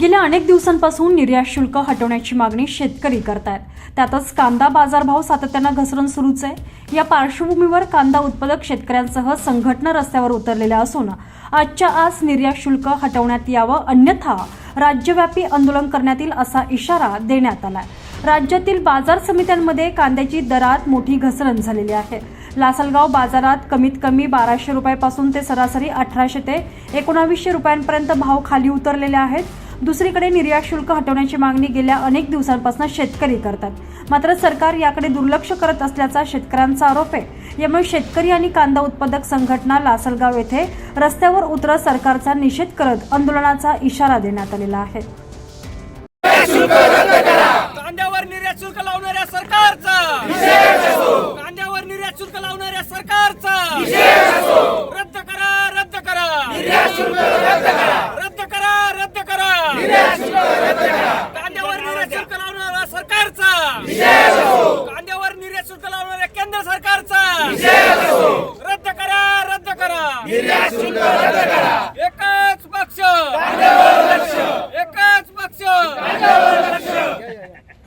गेल्या अनेक दिवसांपासून निर्यात शुल्क हटवण्याची मागणी शेतकरी करतायत. त्यातच कांदा बाजारभाव सातत्यानं घसरण सुरूच आहे. या पार्श्वभूमीवर कांदा उत्पादक शेतकऱ्यांसह संघटना रस्त्यावर उतरलेल्या असून आजच्या आज निर्यात शुल्क हटवण्यात यावं अन्यथा राज्यव्यापी आंदोलन करण्यात येईल असा इशारा देण्यात आलाय. राज्यातील बाजार समित्यांमध्ये कांद्याची दरात मोठी घसरण झालेली आहे. लासलगाव बाजारात कमीत कमी बाराशे रुपयापासून ते सरासरी अठराशे ते एकोणावीसशे रुपयांपर्यंत भाव खाली उतरलेले आहेत. दुसरीकडे निर्यात शुल्क हटवण्याची मागणी गेल्या अनेक दिवसांपासून शेतकरी करतात. मात्र सरकार याकडे दुर्लक्ष करत असल्याचा शेतकऱ्यांचा आरोप आहे. यामुळे शेतकरी आणि कांदा उत्पादक संघटना लासलगाव येथे रस्त्यावर उतरत सरकारचा निषेध करत आंदोलनाचा इशारा देण्यात आलेला आहे. कांद्यावर निर्यात शुल्क लावणाऱ्या सरकारचा. कांद्यावर निर्यात शुल्क लावणाऱ्या सरकारचा रद्द करा रद्द करा रद्द करा रद्द करा कांद्यावर निर्यात शुल्क लावणाऱ्या सरकारचा कांद्यावर निर्यात शुल्क लावणाऱ्या केंद्र सरकारचा. रद्द करा रद्द करा. एकच पक्ष एकच पक्ष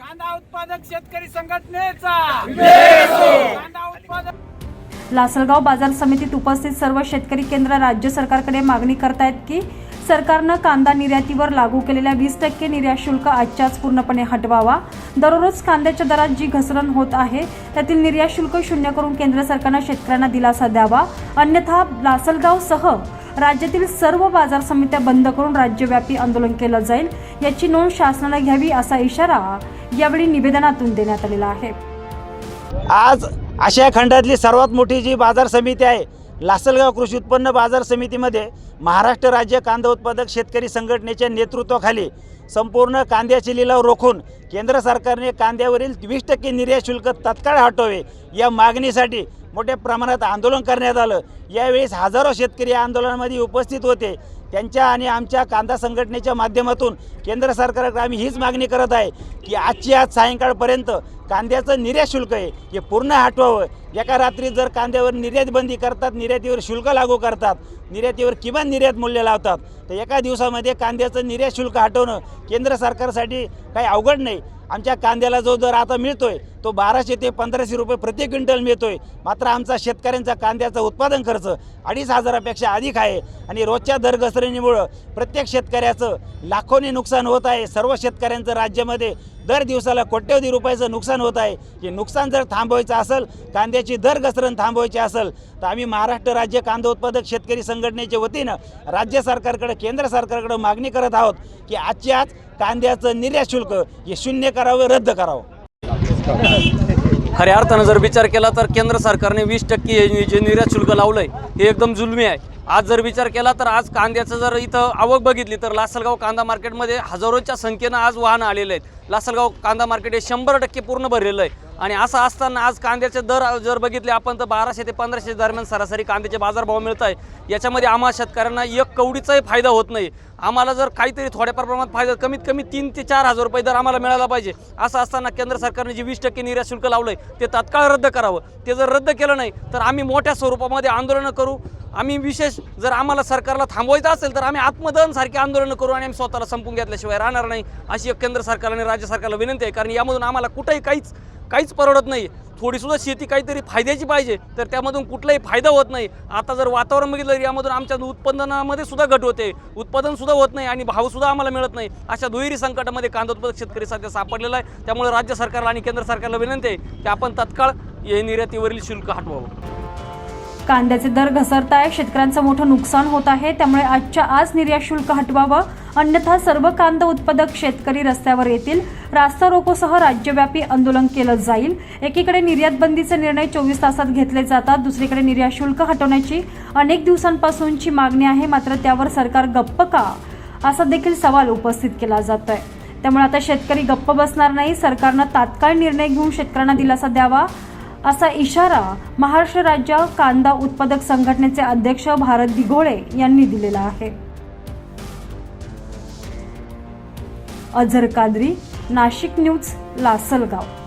कांदा उत्पादक शेतकरी संघटनेचा कांदा उत्पादक लासलगाव बाजार समितीत उपस्थित सर्व शेतकरी केंद्र राज्य सरकारकडे मागणी करतायत की सरकारनं कांदा निर्यातीवर लागू केलेल्या वीस टक्के निर्यात शुल्क आजच्याच पूर्णपणे हटवावा. दररोज कांद्याच्या दरात जी घसरण होत आहे त्यातील निर्यात शुल्क शून्य करून केंद्र सरकारनं शेतकऱ्यांना दिलासा द्यावा. अन्यथा लासलगावसह राज्यातील सर्व बाजार समित्या बंद करून राज्यव्यापी आंदोलन केलं जाईल याची नोंद शासनाला घ्यावी असा इशारा यावेळी निवेदनातून देण्यात आलेला आहे. आज आशिया खंडातली सर्वात मोठी जी बाजार समिती आहे लासलगाव कृषी उत्पन्न बाजार समितीमध्ये महाराष्ट्र राज्य कांदा उत्पादक शेतकरी संघटनेच्या नेतृत्वाखाली संपूर्ण कांद्याचे लिलाव रोखून केंद्र सरकारने कांद्यावरील वीस टक्के निर्यात शुल्क तत्काळ हटवावे या मागणीसाठी मोठ्या प्रमाणात आंदोलन करण्यात आलं. यावेळेस हजारो शेतकरी आंदोलनामध्ये उपस्थित होते. त्यांच्या आणि आमच्या कांदा संघटनेच्या माध्यमातून केंद्र सरकारकडे आम्ही हीच मागणी करत आहे की आजची आज सायंकाळपर्यंत कांद्याचं निर्यात शुल्क आहे. हे पूर्ण हटवावं. एका रात्री जर कांद्यावर निर्यात बंदी करतात निर्यातीवर शुल्क लागू करतात निर्यातीवर किमान निर्यात मूल्य लावतात तर एका दिवसामध्ये कांद्याचं निर्यात शुल्क हटवणं केंद्र सरकारसाठी काही अवघड नाही. आमच्या कांद्याला जो दर आता मिळतोय तो बाराशे ते पंधराशे रुपये प्रति क्विंटल मिळतोय. मात्र आमचा शेतकऱ्यांचा कांद्याचा उत्पादन खर्च अडीच हजारापेक्षा अधिक आहे आणि रोजच्या दर घसरणीमुळं प्रत्येक शेतकऱ्याचं लाखोने नुकसान होत आहे. सर्व शेतकऱ्यांचं राज्यामध्ये दर दिवसाला कोट्यवधी रुपयाचं नुकसान होत आहे. हे नुकसान जर थांबवायचं असेल कांद्याची दर घसरण थांबवायची असेल तर आम्ही महाराष्ट्र राज्य कांदा उत्पादक शेतकरी संघटनेच्या वतीनं राज्य सरकारकडे केंद्र सरकारकडे मागणी करत आहोत की आजची आज कांद्याचं निर्यात शुल्क हे शून्य करावं रद्द करावं. खऱ्या अर्थानं जर विचार केला तर केंद्र सरकारने वीस टक्के हे जे निर्यात शुल्क आहे हे एकदम जुलमी आहे. आज जर विचार केला तर आज कांद्याचं जर इथं आवक बघितली तर लासलगाव कांदा मार्केटमध्ये हजारोच्या संख्येनं आज वाहनं आलेले आहेत. लासलगाव कांदा मार्केट हे शंभर टक्के पूर्ण भरलेलं आहे. आणि असं असताना आज कांद्याचे दर जर बघितले आपण तर बाराशे ते पंधराशे दरम्यान सरासरी कांद्याचे बाजारभाव मिळत आहे याच्यामध्ये आम्हा शेतकऱ्यांना एक कवडीचाही फायदा होत नाही. आम्हाला जर काहीतरी थोड्याफार प्रमाणात फायदा कमीत कमी तीन ते चार हजार रुपये दर आम्हाला मिळाला पाहिजे. असं असताना केंद्र सरकारने जे वीस टक्के निर्यात शुल्क आहे ते तात्काळ रद्द करावं. ते जर रद्द केलं नाही तर आम्ही मोठ्या स्वरूपामध्ये आंदोलनं करू. आम्ही विशेष जर आम्हाला सरकारला थांबवायचं असेल तर आम्ही आत्मदहनसारखी आंदोलनं करू आणि आम्ही स्वतःला संपून घेतल्याशिवाय राहणार नाही अशी एक केंद्र सरकारला आणि राज्य सरकारला विनंती आहे. कारण यामधून आम्हाला कुठेही काहीच काहीच परवडत नाही. थोडीसुद्धा शेती काहीतरी फायद्याची पाहिजे तर त्यामधून कुठलाही फायदा होत नाही. आता जर वातावरण बघितलं यामधून आमच्या उत्पादनामध्ये सुद्धा घट होते. उत्पादनसुद्धा होत नाही आणि भावसुद्धा आम्हाला मिळत नाही. अशा दुहेरी संकटामध्ये कांदा उत्पादक शेतकरी सध्या सापडलेला आहे. त्यामुळे राज्य सरकारला आणि केंद्र सरकारला विनंती आहे की आपण तत्काळ हे निर्यातीवरील शुल्क हटवावं. कांद्याचे दर घसरत आहे शेतकऱ्यांचं मोठं नुकसान होत आहे. त्यामुळे आजच्या आज निर्यात शुल्क हटवावं. अन्यथा सर्व कांदा उत्पादक शेतकरी रस्त्यावर येतील. रास्ता रोकोसह राज्यव्यापी आंदोलन केलं जाईल. एकीकडे निर्यात बंदीचे निर्णय चोवीस तासात घेतले जातात. दुसरीकडे निर्यात शुल्क हटवण्याची अनेक दिवसांपासूनची मागणी आहे. मात्र त्यावर सरकार गप्प का? असा देखील सवाल उपस्थित केला जातोय. त्यामुळे आता शेतकरी गप्प बसणार नाही. सरकारनं तात्काळ निर्णय घेऊन शेतकऱ्यांना दिलासा द्यावा असा इशारा महाराष्ट्र राज्य कांदा उत्पादक संघटनेचे अध्यक्ष भारत दिघोळे यांनी दिलेला आहे. अझर कादरी नाशिक न्यूज लासलगाव.